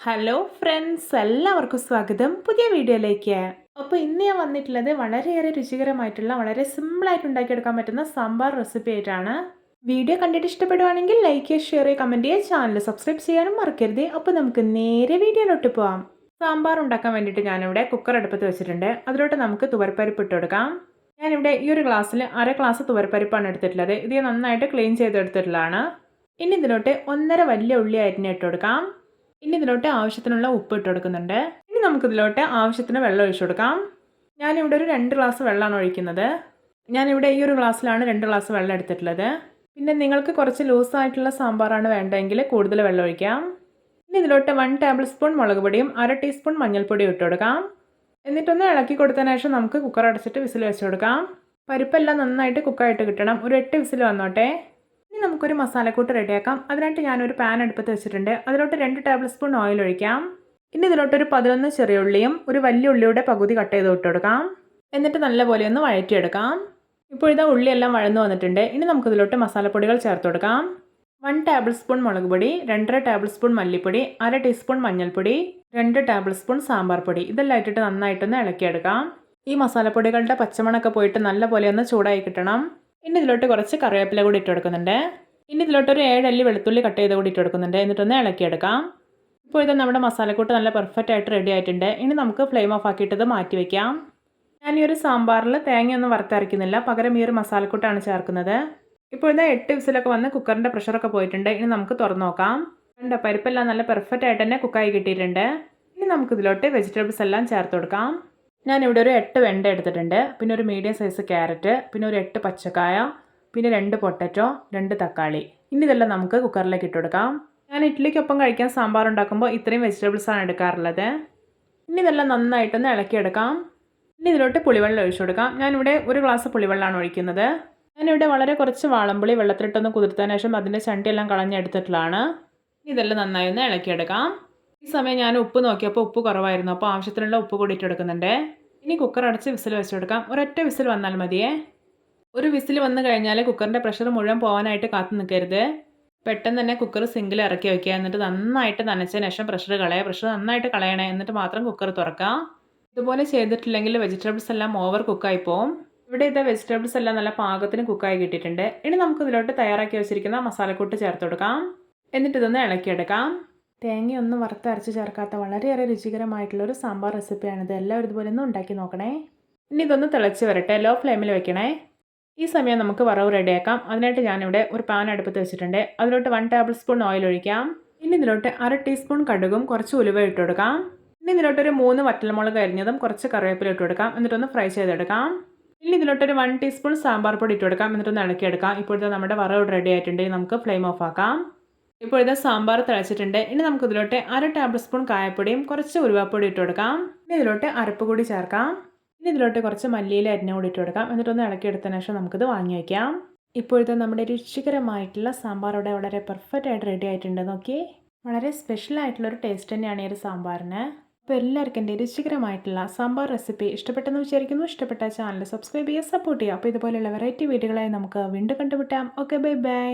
Hello friends എല്ലാവർക്കും സ്വാഗതം. പുതിയ വീഡിയോയിലേക്ക്. അപ്പോൾ ഇന്ന് ഞാൻ വന്നിട്ടുള്ളത് വളരെയേറെ രുചികരമായിട്ടുള്ള വളരെ സിമ്പിളായിട്ട് ഉണ്ടാക്കിയെടുക്കാൻ പറ്റുന്ന സാമ്പാർ റെസിപ്പി ആയിട്ടാണ്. വീഡിയോ കണ്ടിട്ട് ഇഷ്ടപ്പെടുവാണെങ്കിൽ ലൈക്ക് ചെയ്യുക ഷെയർ ചെയ്യുക കമന്റ് ചെയ്യുക ചാനൽ സബ്സ്ക്രൈബ് ചെയ്യാനും മറക്കരുത്. അപ്പോൾ നമുക്ക് നേരെ വീഡിയോയിലോട്ട് പോവാം. സാമ്പാർ ഉണ്ടാക്കാൻ വേണ്ടിയിട്ട് ഞാനിവിടെ കുക്കർ അടുപ്പത്ത് വെച്ചിട്ടുണ്ട്. അതിലോട്ട് നമുക്ക് തുവരപ്പരിപ്പ് ഇട്ട് കൊടുക്കാം. ഞാനിവിടെ ഈ ഒരു ഗ്ലാസ്സിൽ അര ഗ്ലാസ് തുവരപ്പരിപ്പാണ് എടുത്തിട്ടുള്ളത്. ഇത് നന്നായിട്ട് ക്ലീൻ ചെയ്തെടുത്തിട്ടുള്ളതാണ്. ഇനി ഇതിലോട്ട് ഒന്നര വലിയ ഉള്ളി അരിഞ്ഞ് ഇട്ട് കൊടുക്കാം. ഇനി ഇതിലോട്ട് ആവശ്യത്തിനുള്ള ഉപ്പ് ഇട്ട് കൊടുക്കുന്നുണ്ട്. ഇനി നമുക്കിതിലോട്ട് ആവശ്യത്തിന് വെള്ളം ഒഴിച്ചു കൊടുക്കാം. ഞാനിവിടെ ഒരു രണ്ട് ഗ്ലാസ് വെള്ളമാണ് ഒഴിക്കുന്നത്. ഞാനിവിടെ ഈ ഒരു ഗ്ലാസ്സിലാണ് രണ്ട് ഗ്ലാസ് വെള്ളം എടുത്തിട്ടുള്ളത്. പിന്നെ നിങ്ങൾക്ക് കുറച്ച് ലൂസായിട്ടുള്ള സാമ്പാറാണ് വേണ്ടതെങ്കിൽ കൂടുതൽ വെള്ളം ഒഴിക്കാം. ഇനി ഇതിലോട്ട് വൺ ടേബിൾ സ്പൂൺ മുളക് പൊടിയും അര ടീസ്പൂൺ മഞ്ഞൾപ്പൊടിയും ഇട്ട് കൊടുക്കാം. എന്നിട്ടൊന്ന് ഇളക്കി കൊടുത്തതിന് ശേഷം നമുക്ക് കുക്കർ അടച്ചിട്ട് വിസിൽ വെച്ച് കൊടുക്കാം. പരിപ്പെല്ലാം നന്നായിട്ട് കുക്കായിട്ട് കിട്ടണം. ഒരു എട്ട് വിസിൽ വന്നോട്ടെ. ഇനി നമുക്കൊരു മസാലക്കൂട്ട് റെഡിയാക്കാം. അതിനായിട്ട് ഞാനൊരു പാൻ അടുപ്പത്ത് വെച്ചിട്ടുണ്ട്. അതിലോട്ട് രണ്ട് ടേബിൾ സ്പൂൺ ഓയിൽ ഒഴിക്കാം. ഇനി ഇതിലോട്ടൊരു പതിനൊന്ന് ചെറിയ ഉള്ളിയും ഒരു വലിയ ഉള്ളിയുടെ പകുതി കട്ട് ചെയ്ത് ഇട്ട് കൊടുക്കാം. എന്നിട്ട് നല്ലപോലെ ഒന്ന് വഴറ്റിയെടുക്കാം. ഇപ്പോൾ ഇതാ ഉള്ളിയെല്ലാം വഴന്നു വന്നിട്ടുണ്ട്. ഇനി നമുക്കിതിലോട്ട് മസാലപ്പൊടികൾ ചേർത്ത് കൊടുക്കാം. വൺ ടേബിൾ സ്പൂൺ മുളക് പൊടി രണ്ടര ടേബിൾ സ്പൂൺ മല്ലിപ്പൊടി അര ടീസ്പൂൺ മഞ്ഞൾപ്പൊടി രണ്ട് ടേബിൾ സ്പൂൺ സാമ്പാർ പൊടി. ഇതെല്ലാം ഇട്ടിട്ട് നന്നായിട്ടൊന്ന് ഇളക്കിയെടുക്കാം. ഈ മസാലപ്പൊടികളുടെ പച്ചമണൊക്കെ പോയിട്ട് നല്ലപോലെ ഒന്ന് ചൂടായി കിട്ടണം. ഇനി ഇതിലോട്ട് കുറച്ച് കറിവേപ്പില കൂടി ഇട്ട് കൊടുക്കുന്നുണ്ട്. ഇനി ഇതിലോട്ട് ഒരു ഏഴല്ലി വെളുത്തുള്ളി കട്ട് ചെയ്ത് കൂടി ഇട്ട് കൊടുക്കുന്നുണ്ട്. എന്നിട്ടൊന്ന് ഇളക്കിയെടുക്കാം. ഇപ്പോൾ ഇത് നമ്മുടെ മസാലക്കൂട്ട് നല്ല പെർഫെക്റ്റ് ആയിട്ട് റെഡി ആയിട്ടുണ്ട്. ഇനി നമുക്ക് ഫ്ലെയിം ഓഫ് ആക്കിയിട്ട് ഇത് മാറ്റി വയ്ക്കാം ഞാൻ ഈ ഒരു സാമ്പാറിൽ തേങ്ങയൊന്നും വറുത്തരയ്ക്കുന്നില്ല. പകരം ഈ ഒരു മസാലക്കൂട്ടാണ് ചേർക്കുന്നത്. ഇപ്പോൾ ഇതാ എട്ട് വിസിലൊക്കെ വന്ന് കുക്കറിന്റെ പ്രഷറൊക്കെ പോയിട്ടുണ്ട്. ഇനി നമുക്ക് തുറന്നു നോക്കാം. കണ്ട പരിപ്പെല്ലാം നല്ല പെർഫെക്റ്റ് ആയിട്ട് തന്നെ കുക്കായി കിട്ടിയിട്ടുണ്ട്. ഇനി നമുക്ക് ഇതിലോട്ട് വെജിറ്റബിൾസ് എല്ലാം ചേർത്ത് കൊടുക്കാം. ഞാനിവിടെ ഒരു എട്ട് വെണ്ട എടുത്തിട്ടുണ്ട്. പിന്നെ ഒരു മീഡിയം സൈസ് ക്യാരറ്റ് പിന്നെ ഒരു എട്ട് പച്ചക്കായ പിന്നെ രണ്ട് പൊട്ടറ്റോ രണ്ട് തക്കാളി. ഇനി ഇതെല്ലാം നമുക്ക് കുക്കറിലേക്ക് ഇട്ട് കൊടുക്കാം. ഞാൻ ഇഡ്ഡലിക്കൊപ്പം കഴിക്കാൻ സാമ്പാർ ഉണ്ടാക്കുമ്പോൾ ഇത്രയും വെജിറ്റബിൾസാണ് എടുക്കാറുള്ളത്. ഇനി ഇതെല്ലാം നന്നായിട്ടൊന്ന് ഇളക്കിയെടുക്കാം. ഇനി ഇതിലോട്ട് പുളിവെള്ളം ഒഴിച്ചു കൊടുക്കാം. ഞാനിവിടെ ഒരു ഗ്ലാസ് പുളിവെള്ളമാണ് ഒഴിക്കുന്നത്. ഞാനിവിടെ വളരെ കുറച്ച് വാളംപുളി വെള്ളത്തിലിട്ടൊന്ന് കുതിർത്തതിന് ശേഷം അതിന്റെ ചണ്ടിയെല്ലാം കളഞ്ഞെടുത്തിട്ടുള്ളതാണ് ഇതെല്ലാം നന്നായി ഒന്ന് ഇളക്കിയെടുക്കാം. ഈ സമയം ഞാൻ ഉപ്പ് നോക്കിയപ്പോൾ ഉപ്പ് കുറവായിരുന്നു. അപ്പോൾ ആവശ്യത്തിനുള്ള ഉപ്പ് കൂടി ഇട്ടെടുക്കുന്നുണ്ട് ഇനി കുക്കർ അടച്ച് വിസിൽ വെച്ചെടുക്കാം ഒരൊറ്റ വിസിൽ വന്നാൽ മതിയേ. ഒരു വിസിൽ വന്നു കഴിഞ്ഞാൽ കുക്കറിന്റെ പ്രഷർ മുഴുവൻ പോകാനായിട്ട് കാത്തു നിൽക്കരുത്. പെട്ടെന്ന് തന്നെ കുക്കർ സിങ്കിൽ ഇറക്കി വയ്ക്കുക എന്നിട്ട് നന്നായിട്ട് നനച്ചതിന് ശേഷം പ്രഷർ കളയുക പ്രഷർ നന്നായിട്ട് കളയണേ. എന്നിട്ട് മാത്രം കുക്കർ തുറക്കുക ഇതുപോലെ ചെയ്തിട്ടില്ലെങ്കിൽ വെജിറ്റബിൾസ് എല്ലാം ഓവർ കുക്കായി പോവും. ഇവിടെ ഇതാ വെജിറ്റബിൾസ് എല്ലാം നല്ല പാകത്തിന് കുക്കായി കിട്ടിയിട്ടുണ്ട്. ഇനി നമുക്ക് ഇതിലോട്ട് തയ്യാറാക്കി വെച്ചിരിക്കുന്ന മസാലക്കൂട്ട് ചേർത്ത് കൊടുക്കാം. എന്നിട്ട് ഇതൊന്ന് ഇളക്കിയെടുക്കാം. തേങ്ങയൊന്നും വറുത്തരച്ച് ചേർക്കാത്ത വളരെയേറെ രുചികരമായിട്ടുള്ള ഒരു സാമ്പാർ റെസിപ്പിയാണിത് എല്ലാവരും ഇതുപോലെ ഒന്ന് ഉണ്ടാക്കി നോക്കണേ. ഇനി ഇതൊന്ന് തിളച്ച് വരട്ടെ ലോ ഫ്ലെയിമിൽ വെക്കണേ. ഈ സമയം നമുക്ക് വറവ് റെഡിയാക്കാം. അതിനായിട്ട് ഞാനിവിടെ ഒരു പാൻ അടുപ്പത്ത് വെച്ചിട്ടുണ്ട്. അതിലോട്ട് വൺ ടേബിൾ സ്പൂൺ ഓയിൽ ഒഴിക്കാം. ഇനി ഇതിലോട്ട് അര ടീസ്പൂൺ കടുകും കുറച്ച് ഉലുവ ഇട്ട് കൊടുക്കാം. ഇനി ഇതിലോട്ട് ഒരു മൂന്ന് വറ്റൽമുളക് അരിഞ്ഞതും കുറച്ച് കറിവേപ്പില ഇട്ട് കൊടുക്കാം. എന്നിട്ടൊന്ന് ഫ്രൈ ചെയ്തെടുക്കാം. ഇനി ഇതിലോട്ടൊരു വൺ ടീസ്പൂൺ സാമ്പാർ പൊടി ഇട്ട് കൊടുക്കാം. എന്നിട്ടൊന്ന് ഇളക്കിയെടുക്കാം. ഇപ്പോഴത്തെ നമ്മുടെ വറവ് റെഡി ആയിട്ടുണ്ടെങ്കിൽ നമുക്ക് ഫ്ലെയിം ഓഫ് ആക്കാം. ഇപ്പോൾ ഇത് സാമ്പാർ തിളച്ചിട്ടുണ്ട്. ഇനി നമുക്ക് ഇതിലോട്ട് അര ടേബിൾ സ്പൂൺ കായപ്പൊടിയും കുറച്ച് ഉരുവാപ്പൊടി ഇട്ട് കൊടുക്കാം. ഇനി ഇതിലോട്ട് അരപ്പ് കൂടി ചേർക്കാം. ഇനി ഇതിലോട്ട് കുറച്ച് മല്ലിയില അരിഞ്ഞ കൂടി ഇട്ട് കൊടുക്കാം. എന്നിട്ടൊന്ന് ഇളക്കിയെടുത്തതിന് ശേഷം നമുക്കിത് വാങ്ങി വയ്ക്കാം. ഇപ്പോഴത്തെ നമ്മുടെ രുചികരമായിട്ടുള്ള സാമ്പാർ ഇവിടെ വളരെ പെർഫെക്റ്റ് ആയിട്ട് റെഡി ആയിട്ടുണ്ട്. നോക്കി വളരെ സ്പെഷ്യൽ ആയിട്ടുള്ള ഒരു ടേസ്റ്റ് തന്നെയാണ് ഈ ഒരു സാമ്പാറിന്. അപ്പോൾ എല്ലാവർക്കും എന്റെ രുചികരമായിട്ടുള്ള സാമ്പാർ റെസിപ്പി ഇഷ്ടപ്പെട്ടെന്ന് വിചാരിക്കുന്നു. ഇഷ്ടപ്പെട്ട ചാനൽ സബ്സ്ക്രൈബ് ചെയ്യുക സപ്പോർട്ട് ചെയ്യുക. അപ്പോൾ ഇതുപോലെയുള്ള വെറൈറ്റി വീഡിയോകളായി നമുക്ക് വീണ്ടും കണ്ടുമുട്ടാം. Okay bye bye